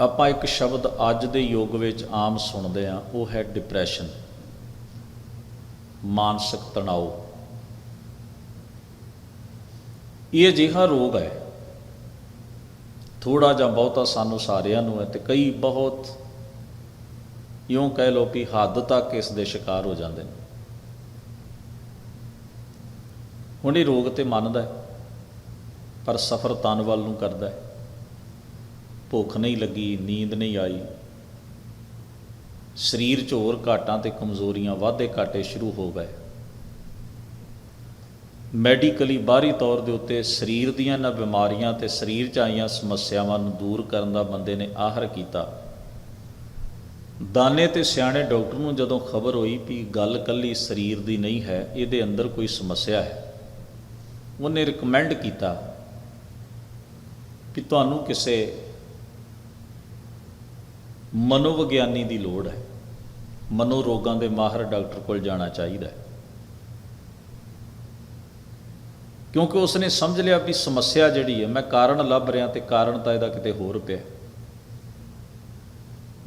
ਆਪਾਂ ਇੱਕ ਸ਼ਬਦ ਅੱਜ ਦੇ ਯੁੱਗ ਵਿੱਚ ਆਮ ਸੁਣਦੇ ਆ ਉਹ ਹੈ ਡਿਪਰੈਸ਼ਨ ਮਾਨਸਿਕ ਤਣਾਅ ਇਹ ਅਜਿਹਾ ਰੋਗ ਹੈ। ਥੋੜਾ ਜਾਂ ਬਹੁਤਾ ਸਾਨੂੰ ਸਾਰਿਆਂ ਨੂੰ ਹੈ ਤੇ ਕਈ ਬਹੁਤ ਇਉਂ ਕਹਿ ਲੋ ਕਿ ਹੱਦ ਤੱਕ ਇਸ ਦੇ ਸ਼ਿਕਾਰ ਹੋ ਜਾਂਦੇ ਨੇ। ਹੁਣ ਇਹ ਰੋਗ ਤੇ ਮੰਨਦਾ ਪਰ ਸਫਰ ਤਨ ਵੱਲ ਨੂੰ ਕਰਦਾ ਹੈ। ਭੁੱਖ ਨਹੀਂ ਲੱਗੀ, ਨੀਂਦ ਨਹੀਂ ਆਈ। ਸਰੀਰ 'ਚ ਹੋਰ ਘਾਟਾਂ ਤੇ ਕਮਜ਼ੋਰੀਆਂ ਵਾਧੇ ਘਾਟੇ ਸ਼ੁਰੂ ਹੋ ਗਏ। ਮੈਡੀਕਲੀ ਬਾਹਰੀ ਤੌਰ ਦੇ ਉੱਤੇ ਸਰੀਰ ਦੀਆਂ ਨਾ ਬਿਮਾਰੀਆਂ ਤੇ ਸਰੀਰ 'ਚ ਆਈਆਂ ਸਮੱਸਿਆਵਾਂ ਨੂੰ ਦੂਰ ਕਰਨ ਦਾ ਬੰਦੇ ਨੇ ਆਹਰ ਕੀਤਾ। ਦਾਨੇ ਤੇ ਸਿਆਣੇ ਡਾਕਟਰ ਨੂੰ ਜਦੋਂ ਖਬਰ ਹੋਈ ਵੀ ਗੱਲ ਕੱਲੀ ਸਰੀਰ ਦੀ ਨਹੀਂ ਹੈ, ਇਹਦੇ ਅੰਦਰ ਕੋਈ ਸਮੱਸਿਆ ਹੈ। ਉਹਨੇ ਰეკਮੈਂਡ ਕੀਤਾ ਕਿ ਤੁਹਾਨੂੰ ਕਿਸੇ ਮਨੋਵਿਗਿਆਨੀ ਦੀ ਲੋੜ ਹੈ। ਮਨੋ ਰੋਗਾਂ ਦੇ ਮਾਹਰ ਡਾਕਟਰ ਕੋਲ ਜਾਣਾ ਚਾਹੀਦਾ ਹੈ। ਕਿਉਂਕਿ ਉਸਨੇ ਸਮਝ ਲਿਆ ਵੀ ਸਮੱਸਿਆ ਜਿਹੜੀ ਹੈ, ਮੈਂ ਕਾਰਨ ਲੱਭ ਰਿਹਾ ਤੇ ਕਾਰਨ ਤਾਂ ਇਹਦਾ ਕਿਤੇ ਹੋਰ ਪਿਆ।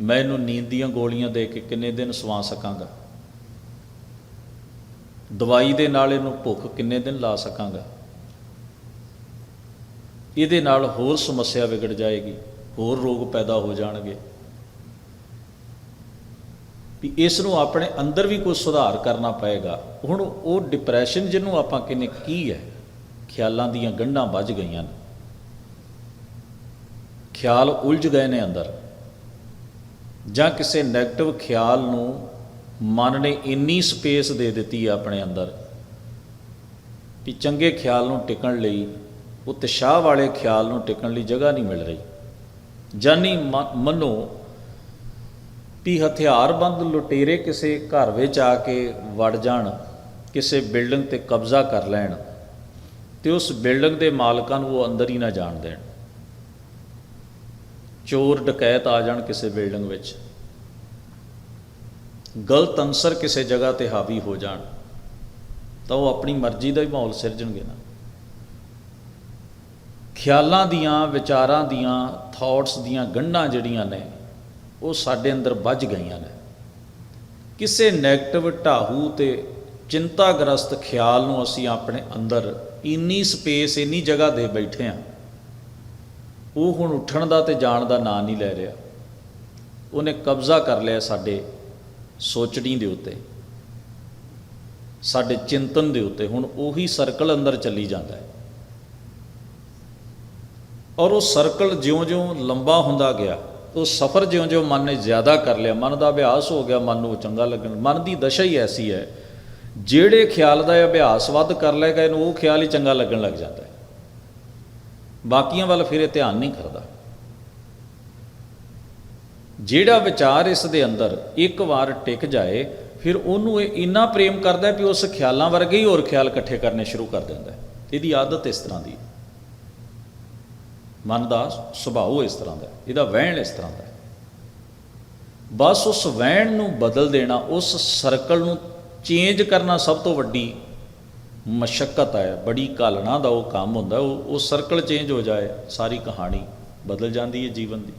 ਮੈਂ ਇਹਨੂੰ ਨੀਂਦ ਦੀਆਂ ਗੋਲੀਆਂ ਦੇ ਕੇ ਕਿੰਨੇ ਦਿਨ ਸਵਾ ਸਕਾਂਗਾ। ਦਵਾਈ ਦੇ ਨਾਲ ਇਹਨੂੰ ਭੁੱਖ ਕਿੰਨੇ ਦਿਨ ਲਾ ਸਕਾਂਗਾ। ਇਹਦੇ ਨਾਲ ਹੋਰ ਸਮੱਸਿਆ ਵਿਗੜ ਜਾਏਗੀ, ਹੋਰ ਰੋਗ ਪੈਦਾ ਹੋ ਜਾਣਗੇ। ਵੀ ਇਸ ਨੂੰ ਆਪਣੇ ਅੰਦਰ ਵੀ ਕੋਈ ਸੁਧਾਰ ਕਰਨਾ ਪਏਗਾ। ਹੁਣ ਉਹ ਡਿਪਰੈਸ਼ਨ ਜਿਹਨੂੰ ਆਪਾਂ ਕਹਿੰਦੇ ਕੀ ਹੈ, ਖਿਆਲਾਂ ਦੀਆਂ ਗੰਢਾਂ ਵੱਜ ਗਈਆਂ ਨੇ। ਖਿਆਲ ਉਲਝ ਗਏ ਨੇ ਅੰਦਰ। ਜਾਂ ਕਿਸੇ 네ਗੇਟਿਵ ਖਿਆਲ ਨੂੰ ਮਨ ਨੇ ਇੰਨੀ ਸਪੇਸ ਦੇ ਦਿੱਤੀ ਹੈ ਆਪਣੇ ਅੰਦਰ ਕਿ ਚੰਗੇ ਖਿਆਲ ਨੂੰ ਟਿਕਣ ਲਈ, ਉਤਸ਼ਾਹ ਵਾਲੇ ਖਿਆਲ ਨੂੰ ਟਿਕਣ ਲਈ ਜਗ੍ਹਾ ਨਹੀਂ ਮਿਲ ਰਹੀ। ਜਾਨੀ ਮ- ਮੰਨੋ ਵੀ ਹਥਿਆਰਬੰਦ ਲੁਟੇਰੇ ਕਿਸੇ ਘਰ ਵਿੱਚ ਆ ਕੇ ਵੜ ਜਾਣ, ਕਿਸੇ ਬਿਲਡਿੰਗ ਤੇ ਕਬਜ਼ਾ ਕਰ ਲੈਣ ਤੇ ਉਸ ਬਿਲਡਿੰਗ ਦੇ ਮਾਲਕਾਂ ਨੂੰ ਉਹ ਅੰਦਰ ਹੀ ਨਾ ਜਾਣ ਦੇਣ। ਚੋਰ ਡਕੈਤ ਆ ਜਾਣ ਕਿਸੇ ਬਿਲਡਿੰਗ ਵਿੱਚ। ਗਲਤ ਅੰਸਰ ਕਿਸੇ ਜਗ੍ਹਾ ਤੇ ਹਾਵੀ ਹੋ ਜਾਣ, ਤਾਂ ਉਹ ਆਪਣੀ ਮਰਜ਼ੀ ਦਾ ਹੀ ਮਾਹੌਲ ਸਿਰਜਣਗੇ ਨਾ। ਖਿਆਲਾਂ ਦੀਆਂ, ਵਿਚਾਰਾਂ ਦੀਆਂ ਥਾਟਸ ਦੀਆਂ ਗੰਢਾਂ ਜਿਹੜੀਆਂ ਨੇ ਉਹ ਸਾਡੇ ਅੰਦਰ ਵੱਜ ਗਈਆਂ ਨੇ। ਕਿਸੇ 네ਗੇਟਿਵ ਢਾਹੂ ਤੇ ਚਿੰਤਾਗ੍ਰਸਤ ਖਿਆਲ ਨੂੰ ਅਸੀਂ ਆਪਣੇ ਅੰਦਰ ਇੰਨੀ ਸਪੇਸ ਇੰਨੀ ਜਗ੍ਹਾ ਦੇ ਬੈਠੇ ਆ। ਉਹ ਹੁਣ ਉੱਠਣ ਦਾ ਤੇ ਜਾਣ ਦਾ ਨਾਂ ਨਹੀਂ ਲੈ ਰਿਹਾ। ਉਹਨੇ ਕਬਜ਼ਾ ਕਰ ਲਿਆ ਸਾਡੇ ਸੋਚਣੀ ਦੇ ਉੱਤੇ। ਸਾਡੇ ਚਿੰਤਨ ਦੇ ਉੱਤੇ। ਹੁਣ ਉਹੀ ਸਰਕਲ ਅੰਦਰ ਚੱਲੀ ਜਾਂਦਾ ਹੈ। ਔਰ ਉਹ ਸਰਕਲ ਜਿਉਂ-ਜਿਉਂ ਲੰਬਾ ਹੁੰਦਾ ਗਿਆ ਉਹ ਸਫ਼ਰ ਜਿਉਂ-ਜਿਉਂ ਮਨ ਨੇ ਜ਼ਿਆਦਾ ਕਰ ਲਿਆ, ਮਨ ਦਾ ਅਭਿਆਸ ਹੋ ਗਿਆ, ਮਨ ਨੂੰ ਚੰਗਾ ਲੱਗਣ, ਮਨ ਦੀ ਦਸ਼ਾ ਹੀ ਐਸੀ ਹੈ, ਜਿਹੜੇ ਖਿਆਲ ਦਾ ਅਭਿਆਸ ਵੱਧ ਕਰ ਲਏਗਾ ਇਹਨੂੰ ਉਹ ਖਿਆਲ ਹੀ ਚੰਗਾ ਲੱਗਣ ਲੱਗ ਜਾਂਦਾ ਹੈ। ਬਾਕੀਆਂ ਵੱਲ ਫਿਰ ਇਹ ਧਿਆਨ ਨਹੀਂ ਕਰਦਾ। ਜਿਹੜਾ ਵਿਚਾਰ ਇਸ ਦੇ ਅੰਦਰ ਇੱਕ ਵਾਰ ਟਿਕ ਜਾਏ, ਫਿਰ ਉਹਨੂੰ ਇਹ ਇੰਨਾ ਪ੍ਰੇਮ ਕਰਦਾ ਵੀ ਉਸ ਖਿਆਲਾਂ ਵਰਗੇ ਹੀ ਹੋਰ ਖਿਆਲ ਇਕੱਠੇ ਕਰਨੇ ਸ਼ੁਰੂ ਕਰ ਦਿੰਦਾ ਇਹਦੀ ਆਦਤ ਇਸ ਤਰ੍ਹਾਂ ਦੀ ਹੈ। ਮਨ ਦਾ ਸੁਭਾਅ ਇਸ ਤਰ੍ਹਾਂ ਦਾ ਇਹਦਾ ਵਹਿਣ ਇਸ ਤਰ੍ਹਾਂ ਦਾ ਬਸ ਉਸ ਵਹਿਣ ਨੂੰ ਬਦਲ ਦੇਣਾ, ਉਸ ਸਰਕਲ ਨੂੰ ਚੇਂਜ ਕਰਨਾ ਸਭ ਤੋਂ ਵੱਡੀ ਮਸ਼ਕਤ ਹੈ, ਬੜੀ ਕਾਲਣਾ ਦਾ ਉਹ ਕੰਮ ਹੁੰਦਾ, ਉਹ ਉਹ ਸਰਕਲ ਚੇਂਜ ਹੋ ਜਾਏ, ਸਾਰੀ ਕਹਾਣੀ ਬਦਲ ਜਾਂਦੀ ਹੈ ਜੀਵਨ ਦੀ।